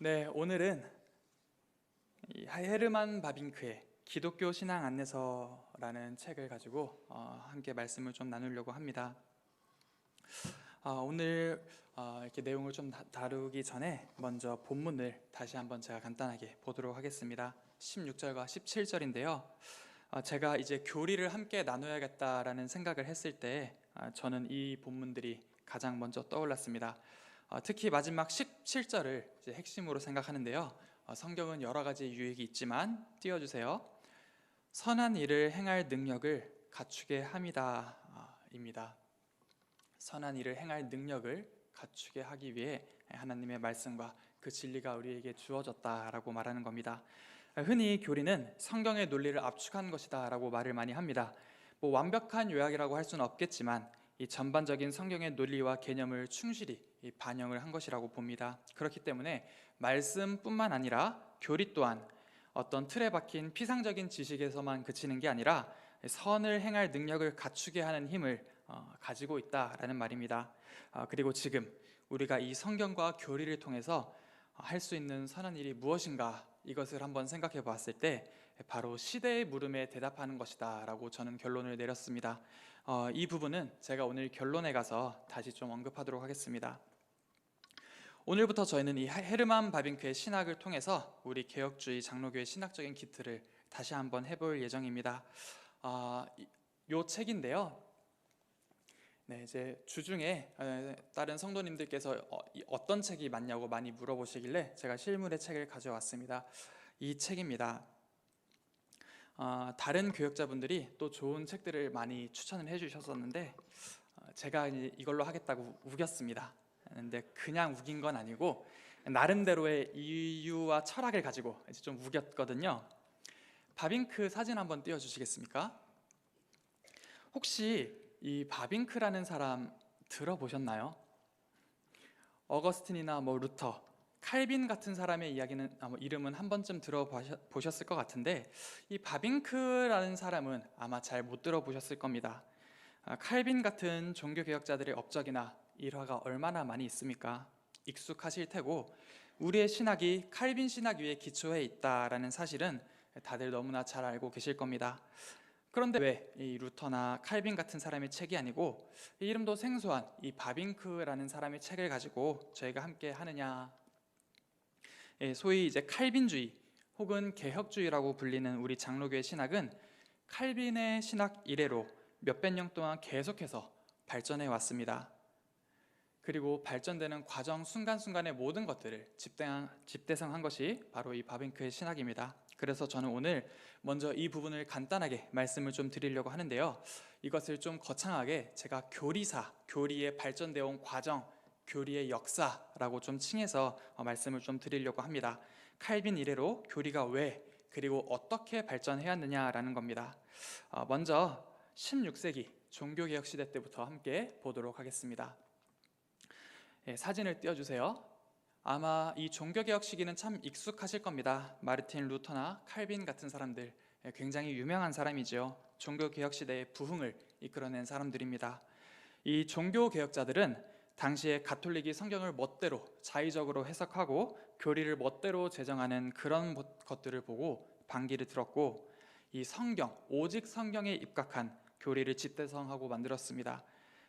네, 오늘은 이 헤르만 바빙크의 기독교 신앙 안내서라는 책을 가지고 어, 함께 말씀을 좀 나누려고 합니다. 아, 오늘 어, 이렇게 내용을 좀 다- 다루기 전에 먼저 본문을 다시 한번 제가 간단하게 보도록 하겠습니다. 16절과 17절인데요. 어, 제가 이제 교리를 함께 나눠야겠다라는 생각을 했을 때 아, 저는 이 본문들이 가장 먼저 떠올랐습니다. 어, 특히 마지막 17절을 이제 핵심으로 생각하는데요. 어, 성경은 여러 가지 유익이 있지만 띄워주세요. 선한 일을 행할 능력을 갖추게 함이다입니다. 선한 일을 행할 능력을 갖추게 하기 위해 하나님의 말씀과 그 진리가 우리에게 주어졌다라고 말하는 겁니다. 흔히 교리는 성경의 논리를 압축한 것이다라고 말을 많이 합니다. 뭐 완벽한 요약이라고 할 수는 없겠지만 이 전반적인 성경의 논리와 개념을 충실히 이 반영을 한 것이라고 봅니다. 그렇기 때문에 말씀뿐만 아니라 교리 또한 어떤 틀에 박힌 피상적인 지식에서만 그치는 게 아니라 선을 행할 능력을 갖추게 하는 힘을 어, 가지고 있다라는 말입니다. 아, 그리고 지금 우리가 이 성경과 교리를 통해서 할 수 있는 선한 일이 무엇인가 이것을 한번 생각해 보았을 때 바로 시대의 물음에 대답하는 것이다라고 저는 결론을 내렸습니다. 어, 이 부분은 제가 오늘 결론에 가서 다시 좀 언급하도록 하겠습니다. 오늘부터 저희는 이 헤르만 바빙크의 신학을 통해서 우리 개혁주의 장로교의 신학적인 기틀을 다시 한번 해볼 예정입니다. 아, 이- 요 책인데요. 네, 이제 주중에 에, 다른 성도님들께서 어, 이 어떤 책이 맞냐고 많이 물어보시길래 제가 실물의 책을 가져왔습니다. 이 책입니다. 아, 다른 교역자분들이 또 좋은 책들을 많이 추천을 해주셨었는데 어, 제가 이- 이걸로 하겠다고 우겼습니다. 근데 그냥 우긴 건 아니고 나름대로의 이유와 철학을 가지고 이제 좀 우겼거든요. 바빙크 사진 한번 띄워주시겠습니까? 혹시 이 바빙크라는 사람 들어보셨나요? 어거스틴이나 뭐 루터, 칼빈 같은 사람의 이야기는 아마 이름은 한 번쯤 들어보셨을 것 같은데 이 바빙크라는 사람은 아마 잘 못 들어보셨을 겁니다. 아, 칼빈 같은 종교 개혁자들의 업적이나 일화가 얼마나 많이 있습니까? 익숙하실 테고 우리의 신학이 칼빈 신학 위에 기초해 있다라는 사실은 다들 너무나 잘 알고 계실 겁니다. 그런데 왜 이 루터나 칼빈 같은 사람의 책이 아니고 이 이름도 생소한 이 바빙크라는 사람의 책을 가지고 저희가 함께 하느냐? 예, 소위 이제 칼빈주의 혹은 개혁주의라고 불리는 우리 장로교의 신학은 칼빈의 신학 이래로 몇백 년 동안 계속해서 발전해 왔습니다. 그리고 발전되는 과정 순간순간의 모든 것들을 집대한, 집대성한 것이 바로 이 바빙크의 신학입니다. 그래서 저는 오늘 먼저 이 부분을 간단하게 말씀을 좀 드리려고 하는데요. 이것을 좀 거창하게 제가 교리사, 교리의 발전되어 온 과정, 교리의 역사라고 좀 칭해서 어, 말씀을 좀 드리려고 합니다. 칼빈 이래로 교리가 왜 그리고 어떻게 발전해왔느냐라는 겁니다. 어, 먼저 16세기 종교개혁 시대 때부터 함께 보도록 하겠습니다. 예, 사진을 띄워주세요. 아마 이 종교개혁 시기는 참 익숙하실 겁니다. 마르틴 루터나 칼빈 같은 사람들 예, 굉장히 유명한 사람이죠. 종교개혁 시대의 부흥을 이끌어낸 사람들입니다. 이 종교개혁자들은 당시에 가톨릭이 성경을 멋대로 자의적으로 해석하고 교리를 멋대로 제정하는 그런 것들을 보고 반기를 들었고 이 성경 오직 성경에 입각한 교리를 집대성하고 만들었습니다.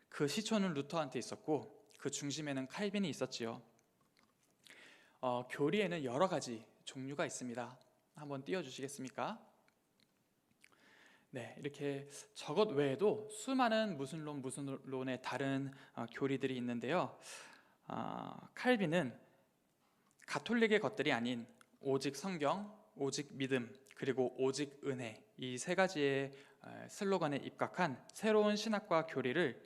그 시초는 루터한테 있었고 그 중심에는 칼빈이 있었지요. 어, 교리에는 여러 가지 종류가 있습니다. 한번 띄워주시겠습니까? 네, 이렇게 저것 외에도 수많은 무슨론 무슨론의 다른 어, 교리들이 있는데요. 어, 칼빈은 가톨릭의 것들이 아닌 오직 성경, 오직 믿음, 그리고 오직 은혜 이 세 가지의 에, 슬로건에 입각한 새로운 신학과 교리를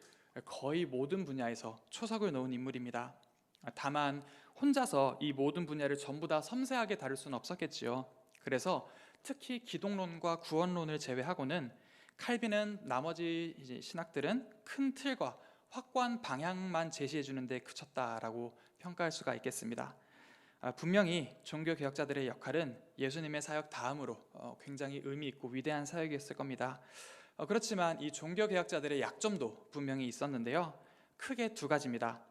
거의 모든 분야에서 초석을 놓은 인물입니다. 다만 혼자서 이 모든 분야를 전부 다 섬세하게 다룰 수는 없었겠지요. 그래서 특히 기독론과 구원론을 제외하고는 칼빈은 나머지 신학들은 큰 틀과 확고한 방향만 제시해 주는데 그쳤다라고 평가할 수가 있겠습니다. 아, 분명히 종교 개혁자들의 역할은 예수님의 사역 다음으로 어, 굉장히 의미 있고 위대한 사역이었을 겁니다. 어, 그렇지만 이 종교 개혁자들의 약점도 분명히 있었는데요. 크게 두 가지입니다.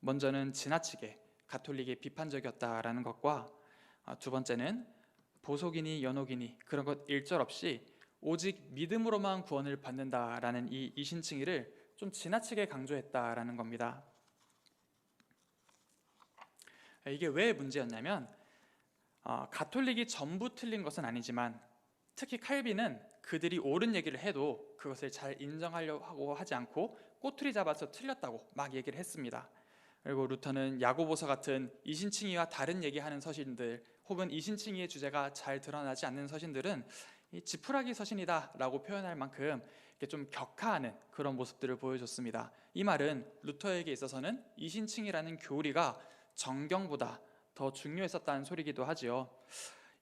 먼저는 지나치게 가톨릭에 비판적이었다라는 것과 아, 두 번째는 보속이니 연옥이니 그런 것 일절 없이 오직 믿음으로만 구원을 받는다라는 이 이신칭의를 좀 지나치게 강조했다라는 겁니다. 이게 왜 문제였냐면 어, 가톨릭이 전부 틀린 것은 아니지만 특히 칼빈은 그들이 옳은 얘기를 해도 그것을 잘 인정하려고 하지 않고 꼬투리 잡아서 틀렸다고 막 얘기를 했습니다. 그리고 루터는 야고보서 같은 이신칭의와 다른 얘기하는 서신들 혹은 이신칭의의 주제가 잘 드러나지 않는 서신들은 이 지푸라기 서신이다라고 표현할 만큼 좀 격하하는 그런 모습들을 보여줬습니다. 이 말은 루터에게 있어서는 이신칭이라는 교리가 정경보다 더 중요했었다는 소리기도 하지요.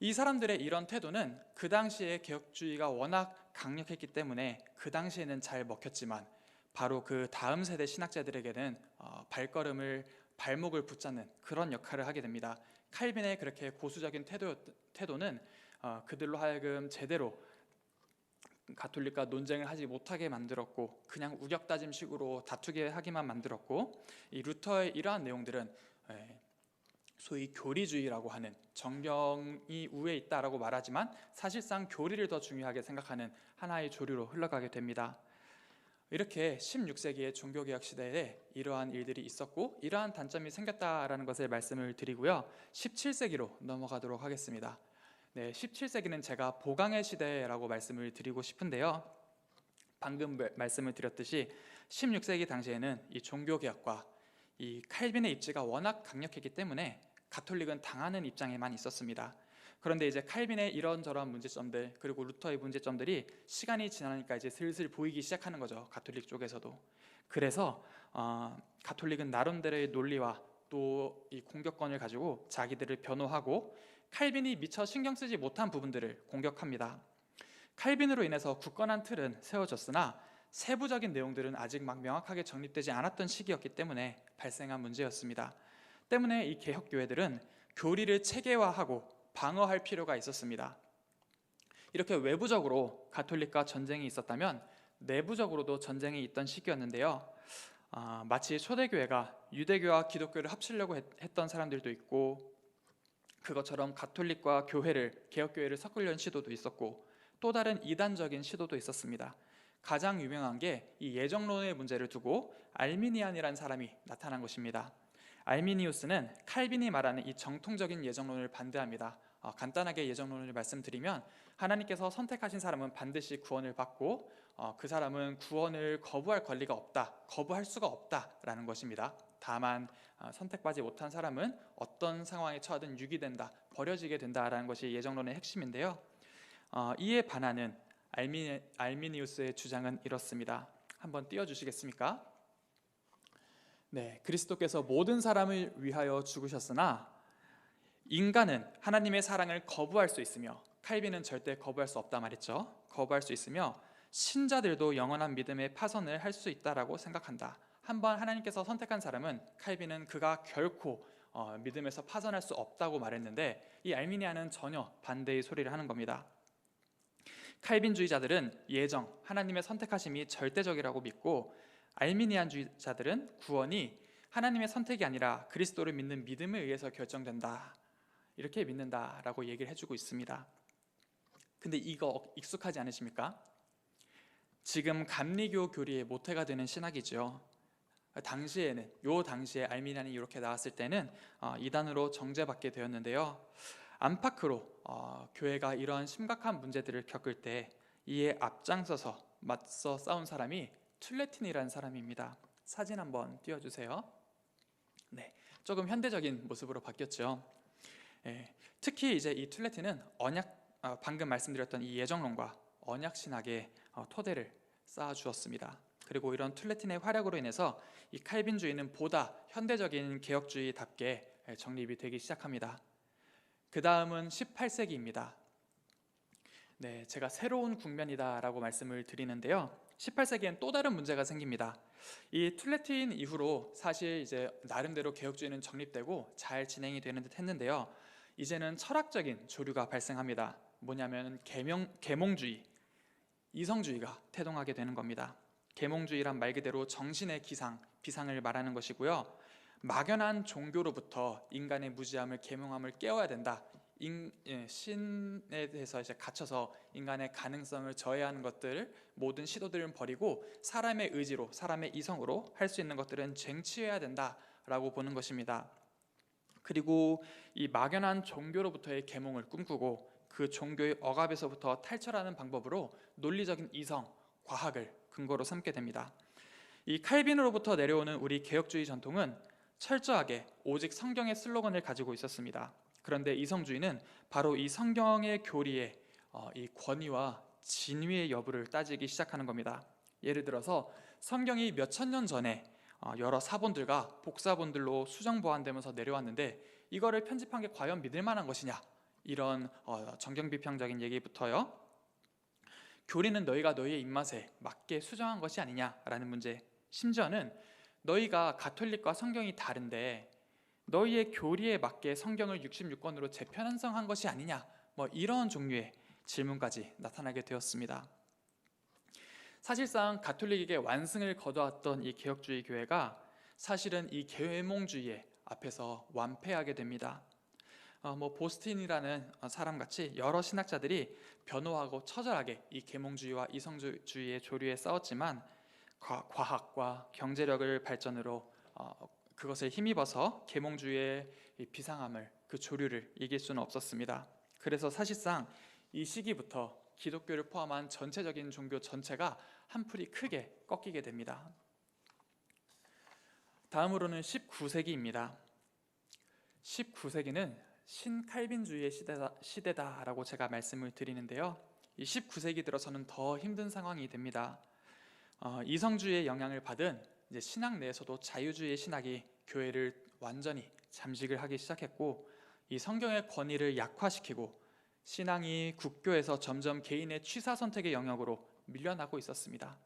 이 사람들의 이런 태도는 그 당시에 개혁주의가 워낙 강력했기 때문에 그 당시에는 잘 먹혔지만 바로 그 다음 세대 신학자들에게는 어, 발걸음을 발목을 붙잡는 그런 역할을 하게 됩니다. 칼빈의 그렇게 고수적인 태도, 태도는 어, 그들로 하여금 제대로 가톨릭과 논쟁을 하지 못하게 만들었고 그냥 우격다짐식으로 다투게 하기만 만들었고 이 루터의 이러한 내용들은 에, 소위 교리주의라고 하는 정경이 우에 있다라고 말하지만 사실상 교리를 더 중요하게 생각하는 하나의 조류로 흘러가게 됩니다. 이렇게 16세기의 종교개혁 시대에 이러한 일들이 있었고 이러한 단점이 생겼다라는 것을 말씀을 드리고요. 17세기로 넘어가도록 하겠습니다. 네, 17세기는 제가 보강의 시대라고 말씀을 드리고 싶은데요. 방금 말씀을 드렸듯이 16세기 당시에는 이 종교개혁과 이 칼빈의 입지가 워낙 강력했기 때문에 가톨릭은 당하는 입장에만 있었습니다. 그런데 이제 칼빈의 이런저런 문제점들 그리고 루터의 문제점들이 시간이 지나니까 이제 슬슬 보이기 시작하는 거죠. 가톨릭 쪽에서도. 그래서 어, 가톨릭은 나름대로의 논리와 또 이 공격권을 가지고 자기들을 변호하고 칼빈이 미처 신경 쓰지 못한 부분들을 공격합니다. 칼빈으로 인해서 굳건한 틀은 세워졌으나 세부적인 내용들은 아직 막 명확하게 정립되지 않았던 시기였기 때문에 발생한 문제였습니다. 때문에 이 개혁 교회들은 교리를 체계화하고 방어할 필요가 있었습니다. 이렇게 외부적으로 가톨릭과 전쟁이 있었다면 내부적으로도 전쟁이 있던 시기였는데요. 아, 마치 초대교회가 유대교와 기독교를 합치려고 했, 던 사람들도 있고 그것처럼 가톨릭과 교회를 개혁교회를 섞으려는 시도도 있었고 또 다른 이단적인 시도도 있었습니다. 가장 유명한 게 이 예정론의 문제를 두고 알미니안이라는 사람이 나타난 것입니다. 알미니우스는 칼빈이 말하는 이 정통적인 예정론을 반대합니다. 어, 간단하게 예정론을 말씀드리면 하나님께서 선택하신 사람은 반드시 구원을 받고 어, 그 사람은 구원을 거부할 권리가 없다, 거부할 수가 없다라는 것입니다. 다만 어, 선택받지 못한 사람은 어떤 상황에 처하든 유기된다, 버려지게 된다라는 것이 예정론의 핵심인데요. 어, 이에 반하는 알미, 알미니우스의 주장은 이렇습니다. 한번 띄워주시겠습니까? 네, 그리스도께서 모든 사람을 위하여 죽으셨으나 인간은 하나님의 사랑을 거부할 수 있으며 칼빈은 절대 거부할 수 없다 말했죠. 거부할 수 있으며 신자들도 영원한 믿음의 파선을 할 수 있다라고 생각한다. 한번 하나님께서 선택한 사람은 칼빈은 그가 결코 어, 믿음에서 파선할 수 없다고 말했는데 이 알미니아는 전혀 반대의 소리를 하는 겁니다. 칼빈주의자들은 예정, 하나님의 선택하심이 절대적이라고 믿고 알미니안주의자들은 구원이 하나님의 선택이 아니라 그리스도를 믿는 믿음에 의해서 결정된다. 이렇게 믿는다라고 얘기를 해주고 있습니다. 근데 이거 익숙하지 않으십니까? 지금 감리교 교리의 모태가 되는 신학이죠. 당시에는 요 당시에 알미니안이 이렇게 나왔을 때는 어, 이단으로 정죄받게 되었는데요. 안팎으로 어, 교회가 이러한 심각한 문제들을 겪을 때 이에 앞장서서 맞서 싸운 사람이 툴레틴이라는 사람입니다. 사진 한번 띄워주세요. 네, 조금 현대적인 모습으로 바뀌었죠. 예, 특히 이제 이 툴레틴은 언약 어, 방금 말씀드렸던 이 예정론과 언약 신학의 어, 토대를 쌓아 주었습니다. 그리고 이런 툴레틴의 활약으로 인해서 이 칼빈주의는 보다 현대적인 개혁주의답게 예, 정립이 되기 시작합니다. 그 다음은 18세기입니다. 네, 제가 새로운 국면이다라고 말씀을 드리는데요. 18세기엔 또 다른 문제가 생깁니다. 이 툴레틴 이후로 사실 이제 나름대로 개혁주의는 정립되고 잘 진행이 되는 듯 했는데요. 이제는 철학적인 조류가 발생합니다. 뭐냐면 계명, 계몽주의, 이성주의가 태동하게 되는 겁니다. 계몽주의란 말 그대로 정신의 기상, 비상을 말하는 것이고요. 막연한 종교로부터 인간의 무지함을 계명함을 깨워야 된다. 인, 예, 신에 대해서 이제 갇혀서 인간의 가능성을 저해하는 것들 모든 시도들은 버리고 사람의 의지로 사람의 이성으로 할 수 있는 것들은 쟁취해야 된다라고 보는 것입니다. 그리고 이 막연한 종교로부터의 계몽을 꿈꾸고 그 종교의 억압에서부터 탈출하는 방법으로 논리적인 이성, 과학을 근거로 삼게 됩니다. 이 칼빈으로부터 내려오는 우리 개혁주의 전통은 철저하게 오직 성경의 슬로건을 가지고 있었습니다. 그런데 이성주의는 바로 이 성경의 교리의 어, 이 권위와 진위의 여부를 따지기 시작하는 겁니다. 예를 들어서 성경이 몇 천 년 전에 어, 여러 사본들과 복사본들로 수정 보완되면서 내려왔는데 이거를 편집한 게 과연 믿을 만한 것이냐 이런 어, 정경 비평적인 얘기부터요. 교리는 너희가 너희의 입맛에 맞게 수정한 것이 아니냐라는 문제. 심지어는 너희가 가톨릭과 성경이 다른데 너희의 교리에 맞게 성경을 66권으로 재편성한 것이 아니냐 뭐 이런 종류의 질문까지 나타나게 되었습니다. 사실상 가톨릭에게 완승을 거두었던 이 개혁주의 교회가 사실은 이 계몽주의의 앞에서 완패하게 됩니다. 어, 뭐 보스틴이라는 사람 같이 여러 신학자들이 변호하고 처절하게 이 계몽주의와 이성주의의 조류에 싸웠지만 과학과 경제력을 발전으로 어, 그것을 힘입어서 계몽주의의 비상함을 그 조류를 이길 수는 없었습니다. 그래서 사실상 이 시기부터 기독교를 포함한 전체적인 종교 전체가 한풀이 크게 꺾이게 됩니다. 다음으로는 19세기입니다. 19세기는 신칼빈주의의 시대다, 시대다라고 제가 말씀을 드리는데요. 이 19세기 들어서는 더 힘든 상황이 됩니다. 어, 이성주의의 영향을 받은 이제 신학 내에서도 자유주의 신학이 교회를 완전히 잠식을 하기 시작했고 이 성경의 권위를 약화시키고 신앙이 국교에서 점점 개인의 취사 선택의 영역으로 밀려나고 있었습니다.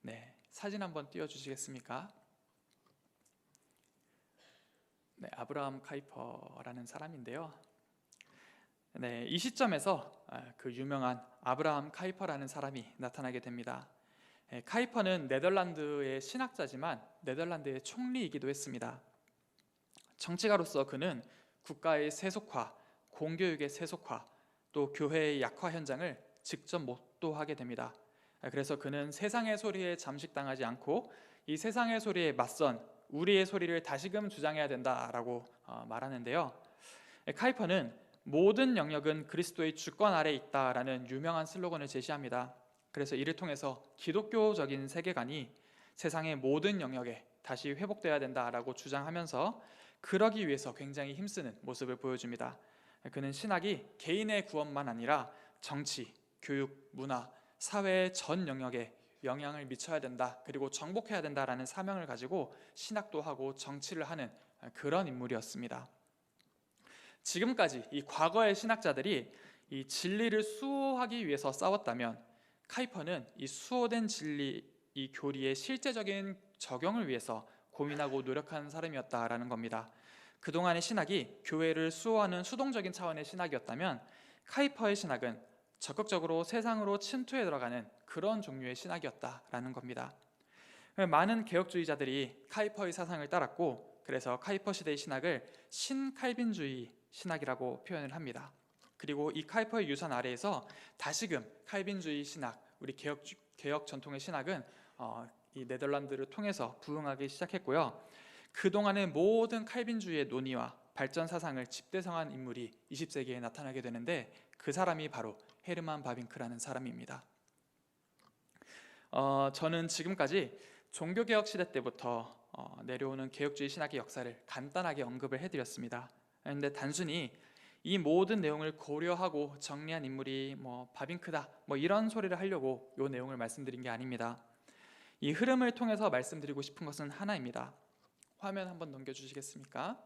네, 사진 한번 띄워 주시겠습니까? 네, 아브라함 카이퍼라는 사람인데요. 네, 이 시점에서 아, 그 유명한 아브라함 카이퍼라는 사람이 나타나게 됩니다. 예, 카이퍼는 네덜란드의 신학자지만 네덜란드의 총리이기도 했습니다. 정치가로서 그는 국가의 세속화, 공교육의 세속화, 또 교회의 약화 현장을 직접 목도하게 됩니다. 예, 그래서 그는 세상의 소리에 잠식당하지 않고 이 세상의 소리에 맞선 우리의 소리를 다시금 주장해야 된다라고 어, 말하는데요. 예, 카이퍼는 모든 영역은 그리스도의 주권 아래 있다라는 유명한 슬로건을 제시합니다. 그래서 이를 통해서 기독교적인 세계관이 세상의 모든 영역에 다시 회복돼야 된다라고 주장하면서 그러기 위해서 굉장히 힘쓰는 모습을 보여줍니다. 그는 신학이 개인의 구원만 아니라 정치, 교육, 문화, 사회의 전 영역에 영향을 미쳐야 된다. 그리고 정복해야 된다라는 사명을 가지고 신학도 하고 정치를 하는 그런 인물이었습니다. 지금까지 이 과거의 신학자들이 이 진리를 수호하기 위해서 싸웠다면 카이퍼는 이 수호된 진리 이 교리의 실제적인 적용을 위해서 고민하고 노력하는 사람이었다라는 겁니다. 그동안의 신학이 교회를 수호하는 수동적인 차원의 신학이었다면 카이퍼의 신학은 적극적으로 세상으로 침투해 들어가는 그런 종류의 신학이었다라는 겁니다. 많은 개혁주의자들이 카이퍼의 사상을 따랐고 그래서 카이퍼 시대의 신학을 신칼빈주의 신학이라고 표현을 합니다. 그리고 이 카이퍼의 유산 아래에서 다시금 칼빈주의 신학, 우리 개혁 개혁 전통의 신학은 어, 이 네덜란드를 통해서 부흥하기 시작했고요. 그 동안의 모든 칼빈주의의 논의와 발전 사상을 집대성한 인물이 20세기에 나타나게 되는데 그 사람이 바로 헤르만 바빙크라는 사람입니다. 어, 저는 지금까지 종교개혁 시대 때부터 어, 내려오는 개혁주의 신학의 역사를 간단하게 언급을 해드렸습니다. 그런데 단순히 이 모든 내용을 고려하고 정리한 인물이 뭐 바빙크다 뭐 이런 소리를 하려고 이 내용을 말씀드린 게 아닙니다. 이 흐름을 통해서 말씀드리고 싶은 것은 하나입니다. 화면 한번 넘겨주시겠습니까?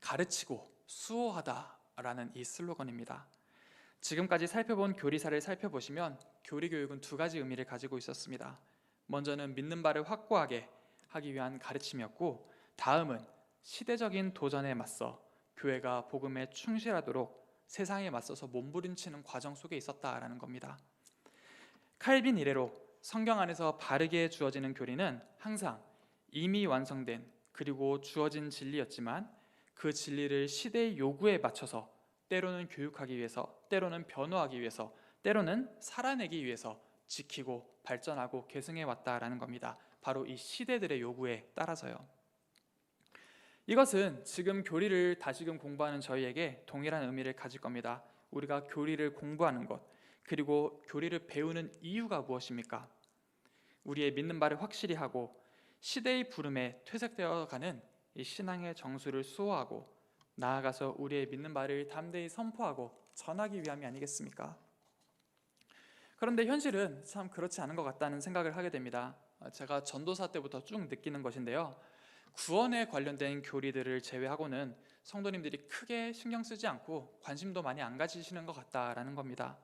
가르치고 수호하다라는 이 슬로건입니다. 지금까지 살펴본 교리사를 살펴보시면 교리 교육은 두 가지 의미를 가지고 있었습니다. 먼저는 믿는 바를 확고하게 하기 위한 가르침이었고, 다음은 시대적인 도전에 맞서 교회가 복음에 충실하도록 세상에 맞서서 몸부림치는 과정 속에 있었다라는 겁니다. 칼빈 이래로 성경 안에서 바르게 주어지는 교리는 항상 이미 완성된 그리고 주어진 진리였지만 그 진리를 시대의 요구에 맞춰서 때로는 교육하기 위해서, 때로는 변호하기 위해서, 때로는 살아내기 위해서 지키고 발전하고 계승해 왔다라는 겁니다. 바로 이 시대들의 요구에 따라서요. 이것은 지금 교리를 다시금 공부하는 저희에게 동일한 의미를 가질 겁니다. 우리가 교리를 공부하는 것, 그리고 교리를 배우는 이유가 무엇입니까? 우리의 믿는 바를 확실히 하고 시대의 부름에 퇴색되어 가는 이 신앙의 정수를 수호하고 나아가서 우리의 믿는 바를 담대히 선포하고 전하기 위함이 아니겠습니까? 그런데 현실은 참 그렇지 않은 것 같다는 생각을 하게 됩니다. 제가 전도사 때부터 쭉 느끼는 것인데요. 구원에 관련된 교리들을 제외하고는 성도님들이 크게 신경 쓰지 않고 관심도 많이 안 가지시는 것 같다라는 겁니다.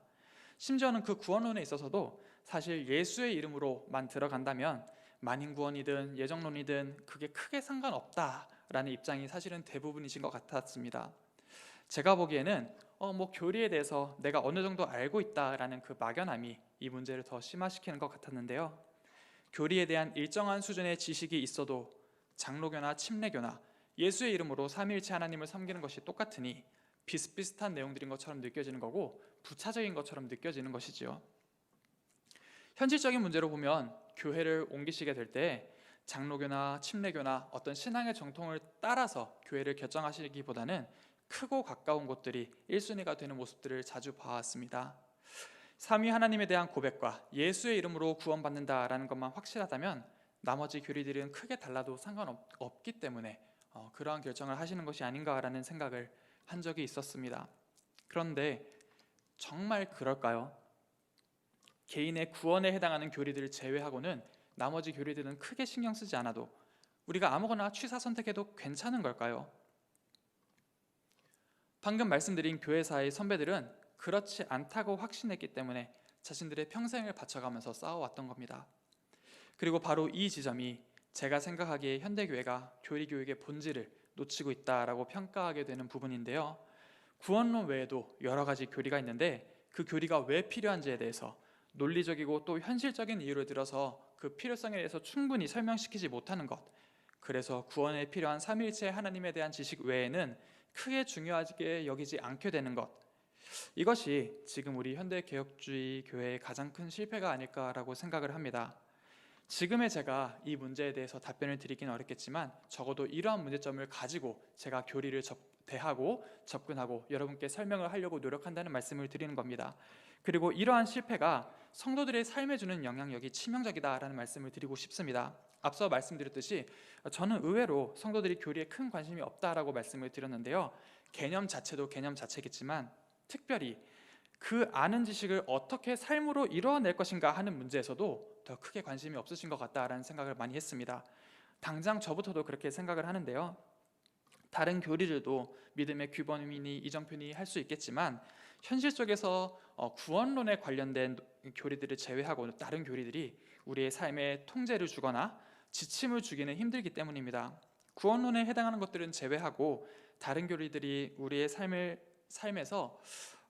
심지어는 그 구원론에 있어서도 사실 예수의 이름으로만 들어간다면 만인구원이든 예정론이든 그게 크게 상관없다라는 입장이 사실은 대부분이신 것 같았습니다. 제가 보기에는 어, 뭐 교리에 대해서 내가 어느 정도 알고 있다라는 그 막연함이 이 문제를 더 심화시키는 것 같았는데요. 교리에 대한 일정한 수준의 지식이 있어도 장로교나 침례교나 예수의 이름으로 삼위일체 하나님을 섬기는 것이 똑같으니 비슷비슷한 내용들인 것처럼 느껴지는 거고 부차적인 것처럼 느껴지는 것이지요. 현실적인 문제로 보면 교회를 옮기시게 될 때 장로교나 침례교나 어떤 신앙의 정통을 따라서 교회를 결정하시기보다는 크고 가까운 곳들이 1순위가 되는 모습들을 자주 봐왔습니다. 삼위 하나님에 대한 고백과 예수의 이름으로 구원받는다라는 것만 확실하다면 나머지 교리들은 크게 달라도 상관없기 때문에 어, 그러한 결정을 하시는 것이 아닌가라는 생각을 한 적이 있었습니다. 그런데 정말 그럴까요? 개인의 구원에 해당하는 교리들을 제외하고는 나머지 교리들은 크게 신경 쓰지 않아도 우리가 아무거나 취사 선택해도 괜찮은 걸까요? 방금 말씀드린 교회사의 선배들은 그렇지 않다고 확신했기 때문에 자신들의 평생을 바쳐가면서 싸워왔던 겁니다. 그리고 바로 이 지점이 제가 생각하기에 현대교회가 교리교육의 본질을 놓치고 있다라고 평가하게 되는 부분인데요. 구원론 외에도 여러 가지 교리가 있는데 그 교리가 왜 필요한지에 대해서 논리적이고 또 현실적인 이유를 들어서 그 필요성에 대해서 충분히 설명시키지 못하는 것. 그래서 구원에 필요한 삼일체 하나님에 대한 지식 외에는 크게 중요하게 여기지 않게 되는 것. 이것이 지금 우리 현대 개혁주의 교회의 가장 큰 실패가 아닐까라고 생각을 합니다. 지금의 제가 이 문제에 대해서 답변을 드리기는 어렵겠지만 적어도 이러한 문제점을 가지고 제가 교리를 접, 대하고 접근하고 여러분께 설명을 하려고 노력한다는 말씀을 드리는 겁니다. 그리고 이러한 실패가 성도들의 삶에 주는 영향력이 치명적이다라는 말씀을 드리고 싶습니다. 앞서 말씀드렸듯이 저는 의외로 성도들이 교리에 큰 관심이 없다라고 말씀을 드렸는데요. 개념 자체도 개념 자체겠지만 특별히 그 아는 지식을 어떻게 삶으로 이뤄낼 것인가 하는 문제에서도 더 크게 관심이 없으신 것 같다라는 생각을 많이 했습니다. 당장 저부터도 그렇게 생각을 하는데요. 다른 교리들도 믿음의 규범이니 이정표니 할 수 있겠지만 현실 속에서 어, 구원론에 관련된 교리들을 제외하고 다른 교리들이 우리의 삶에 통제를 주거나 지침을 주기는 힘들기 때문입니다. 구원론에 해당하는 것들은 제외하고 다른 교리들이 우리의 삶을 삶에서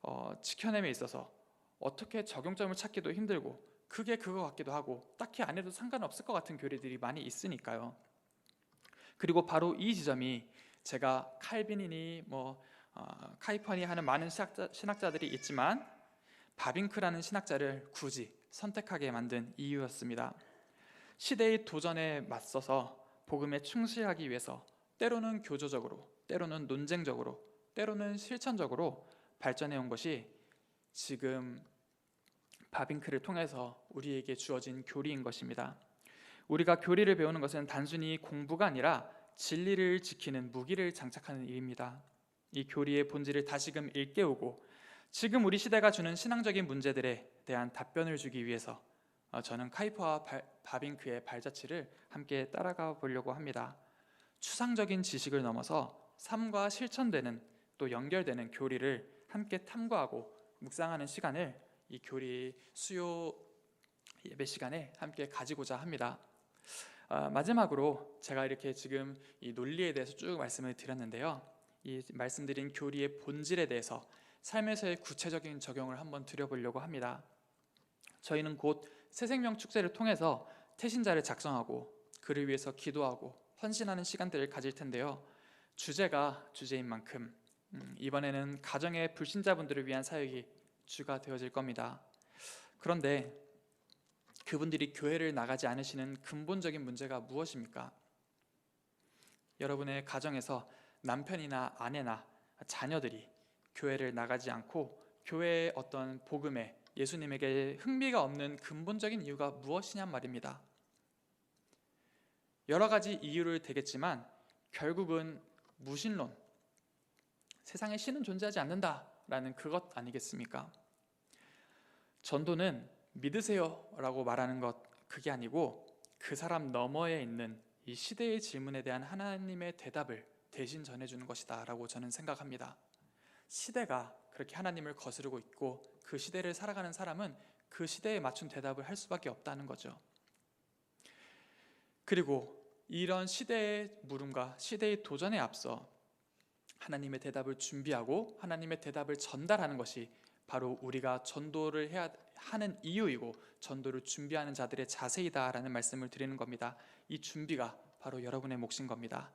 어, 지켜냄에 있어서 어떻게 적용점을 찾기도 힘들고 그게 그거 같기도 하고 딱히 안 해도 상관없을 것 같은 교리들이 많이 있으니까요. 그리고 바로 이 지점이 제가 칼빈이니 뭐 어, 카이퍼니 하는 많은 신학자, 신학자 들이 있지만 바빙크라는 신학자를 굳이 선택하게 만든 이유였습니다. 시대의 도전에 맞서서 복음에 충실하기 위해서 때로는 교조적으로, 때로는 논쟁적으로, 때로는 실천적으로 발전해 온 것이 지금 바빙크를 통해서 우리에게 주어진 교리인 것입니다. 우리가 교리를 배우는 것은 단순히 공부가 아니라 진리를 지키는 무기를 장착하는 일입니다. 이 교리의 본질을 다시금 일깨우고 지금 우리 시대가 주는 신앙적인 문제들에 대한 답변을 주기 위해서 어, 저는 카이퍼와 바빙크의 발자취를 함께 따라가 보려고 합니다. 추상적인 지식을 넘어서 삶과 실천되는 또 연결되는 교리를 함께 탐구하고 묵상하는 시간을 이 교리 수요 예배 시간에 함께 가지고자 합니다. 어, 마지막으로 제가 이렇게 지금 이 논리에 대해서 쭉 말씀을 드렸는데요. 이 말씀드린 교리의 본질에 대해서 삶에서의 구체적인 적용을 한번 드려보려고 합니다. 저희는 곧 새생명 축제를 통해서 태신자를 작성하고 그를 위해서 기도하고 헌신하는 시간들을 가질 텐데요. 주제가 주제인 만큼 음, 이번에는 가정의 불신자분들을 위한 사역이 주가 되어질 겁니다. 그런데 그분들이 교회를 나가지 않으시는 근본적인 문제가 무엇입니까? 여러분의 가정에서 남편이나 아내나 자녀들이 교회를 나가지 않고 교회의 어떤 복음에 예수님에게 흥미가 없는 근본적인 이유가 무엇이냔 말입니다. 여러 가지 이유를 대겠지만 결국은 무신론, 세상에 신은 존재하지 않는다 라는 그것 아니겠습니까? 전도는 믿으세요 라고 말하는 것 그게 아니고 그 사람 너머에 있는 이 시대의 질문에 대한 하나님의 대답을 대신 전해주는 것이다 라고 저는 생각합니다. 시대가 그렇게 하나님을 거스르고 있고 그 시대를 살아가는 사람은 그 시대에 맞춘 대답을 할 수밖에 없다는 거죠. 그리고 이런 시대의 물음과 시대의 도전에 앞서 하나님의 대답을 준비하고 하나님의 대답을 전달하는 것이 바로 우리가 전도를 해야 하는 이유이고 전도를 준비하는 자들의 자세이다라는 말씀을 드리는 겁니다. 이 준비가 바로 여러분의 몫인 겁니다.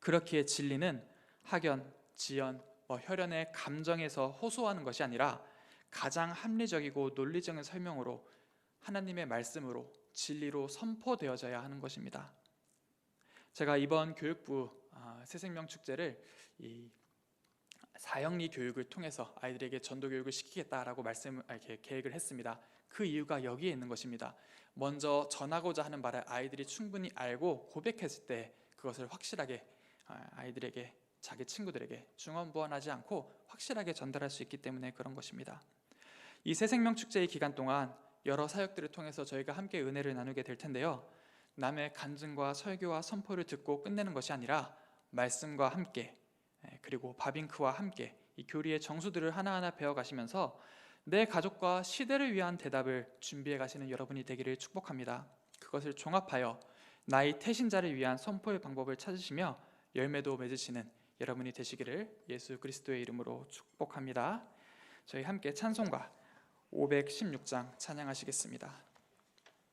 그렇기에 진리는 학연, 지연, 뭐 혈연의 감정에서 호소하는 것이 아니라 가장 합리적이고 논리적인 설명으로 하나님의 말씀으로 진리로 선포되어져야 하는 것입니다. 제가 이번 교육부 아, 새생명 축제를 이 사형리 교육을 통해서 아이들에게 전도 교육을 시키겠다라고 말씀 아, 이렇게 계획을 했습니다. 그 이유가 여기에 있는 것입니다. 먼저 전하고자 하는 말을 아이들이 충분히 알고 고백했을 때 그것을 확실하게 아, 아이들에게 자기 친구들에게 중언부언하지 않고 확실하게 전달할 수 있기 때문에 그런 것입니다. 이 새생명 축제의 기간 동안 여러 사역들을 통해서 저희가 함께 은혜를 나누게 될 텐데요. 남의 간증과 설교와 선포를 듣고 끝내는 것이 아니라 말씀과 함께 예, 그리고 바빙크와 함께 이 교리의 정수들을 하나하나 배워 가시면서 내 가족과 시대를 위한 대답을 준비해 가시는 여러분이 되기를 축복합니다. 그것을 종합하여 나의 태신자를 위한 선포의 방법을 찾으시며 열매도 맺으시는 여러분이 되시기를 예수 그리스도의 이름으로 축복합니다. 저희 함께 찬송가 516장 찬양하시겠습니다.